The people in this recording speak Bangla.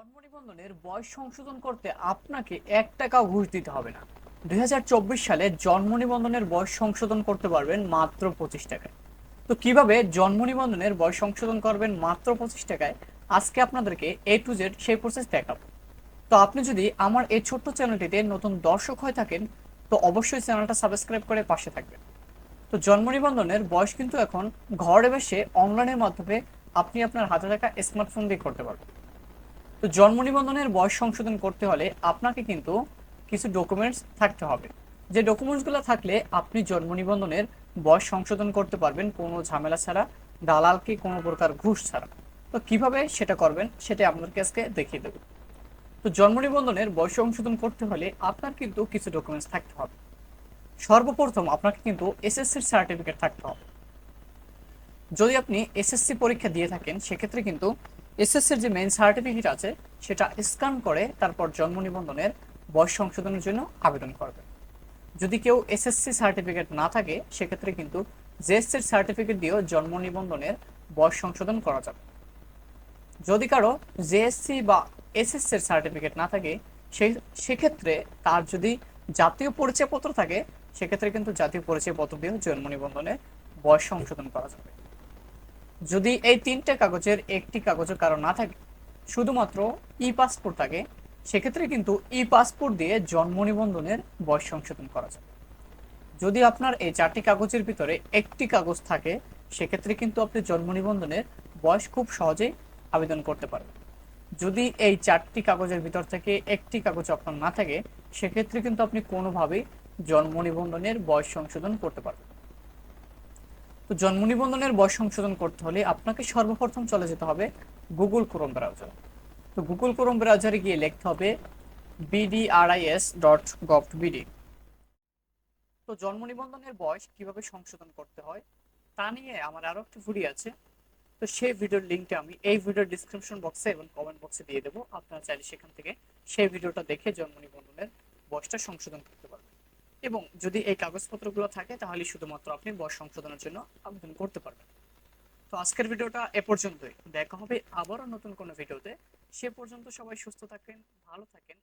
জন্ম নিবন্ধনের বয়স সংশোধন করতে আপনাকে এক টাকাও ঘুষ দিতে হবে না। দুই সালে জন্ম নিবন্ধনের বয়স সংশোধন করতে পারবেন মাত্র পঁচিশ টাকায়। তো কীভাবে জন্ম নিবন্ধনের বয়স সংশোধন করবেন মাত্র পঁচিশ টাকায়? আজকে আপনাদেরকে এ টু জেড সেই প্রসেস দেখাবো। তো আপনি যদি আমার এই ছোট্ট চ্যানেলটিতে নতুন দর্শক হয়ে থাকেন, তো অবশ্যই চ্যানেলটা সাবস্ক্রাইব করে পাশে থাকবেন। তো জন্ম নিবন্ধনের বয়স কিন্তু এখন ঘরে বসে অনলাইনের মাধ্যমে আপনি আপনার হাতে থাকা স্মার্টফোন দিয়ে করতে পারবেন। তো জন্ম নিবন্ধনের বয়স সংশোধন করতে হলে আপনাকে কিন্তু কিছু ডকুমেন্টস থাকতে হবে। যে ডকুমেন্টসগুলো থাকলে আপনি জন্ম নিবন্ধনের বয়স সংশোধন করতে পারবেন, কোনো ঝামেলা ছাড়া, দালালকে কোনো প্রকার ঘুষ ছাড়া। তো কীভাবে সেটা করবেন সেটা আপনাদেরকে আজকে দেখিয়ে দেবো। তো জন্ম নিবন্ধনের বয়স সংশোধন করতে হলে আপনার কিন্তু কিছু ডকুমেন্টস থাকতে হবে। সর্বপ্রথম আপনাকে কিন্তু এসএসসির সার্টিফিকেট থাকতে হবে। যদি আপনি এসএসসি পরীক্ষা দিয়ে থাকেন, সেক্ষেত্রে কিন্তু এসএসসির যে মেইন সার্টিফিকেট আছে, সেটা স্ক্যান করে তারপর জন্ম নিবন্ধনের বয়স সংশোধনের জন্য আবেদন করবে। যদি কেউ এসএসসি সার্টিফিকেট না থাকে, সেক্ষেত্রে কিন্তু জেএসসির সার্টিফিকেট দিয়েও জন্ম নিবন্ধনের বয়স সংশোধন করা যাবে। যদি কারও জেএসসি বা এসএসসি এর সার্টিফিকেট না থাকে সেই সেক্ষেত্রে তার যদি জাতীয় পরিচয়পত্র থাকে, সেক্ষেত্রে কিন্তু জাতীয় পরিচয়পত্র দিয়েও জন্ম নিবন্ধনে বয়স সংশোধন করা যাবে। যদি এই তিনটে কাগজের একটি কাগজও কারও না থাকে, শুধুমাত্র ই পাসপোর্ট থাকে, সেক্ষেত্রে কিন্তু ই পাসপোর্ট দিয়ে জন্ম নিবন্ধনের বয়স সংশোধন করা যাবে যদি আপনার এই চারটি কাগজের ভিতরে একটি কাগজ থাকে, সেক্ষেত্রে কিন্তু আপনি জন্ম নিবন্ধনের বয়স খুব সহজেই আবেদন করতে পারবেন। যদি এই চারটি কাগজের ভিতর থেকে একটি কাগজ আপনার না থাকে, সেক্ষেত্রে কিন্তু আপনি কোনোভাবেই জন্ম নিবন্ধনের বয়স সংশোধন করতে পারবেন তো জন্ম নিবন্ধনের বয়স সংশোধন করতে হলে আপনাকে সর্বপ্রথম চলে যেতে হবে গুগল ক্রোম ব্রাউজার তো গুগল ক্রোম ব্রাউজারে গিয়ে লিখতে হবে বিডিআরআইএস ডট গভ বিডি তো জন্ম নিবন্ধনের বয়স কীভাবে সংশোধন করতে হয় তা নিয়ে আমার আরও একটি ভিডিও আছে। তো সেই ভিডিওর লিঙ্কটা আমি এই ভিডিওর ডিসক্রিপশন বক্সে এবং কমেন্ট বক্সে দিয়ে দেবো। আপনারা চাইলে সেখান থেকে সেই ভিডিওটা দেখে জন্ম নিবন্ধনের বয়সটা সংশোধন করতে এবং যদি এই কাগজপত্রগুলো থাকে, তাহলে শুধুমাত্র আপনি বয়স সংশোধনের জন্য আবেদন করতে পারবেন। তো আজকের ভিডিওটা এ পর্যন্তই। দেখা হবে আবারও নতুন কোনো ভিডিওতে। সে পর্যন্ত সবাই সুস্থ থাকেন ভালো থাকেন।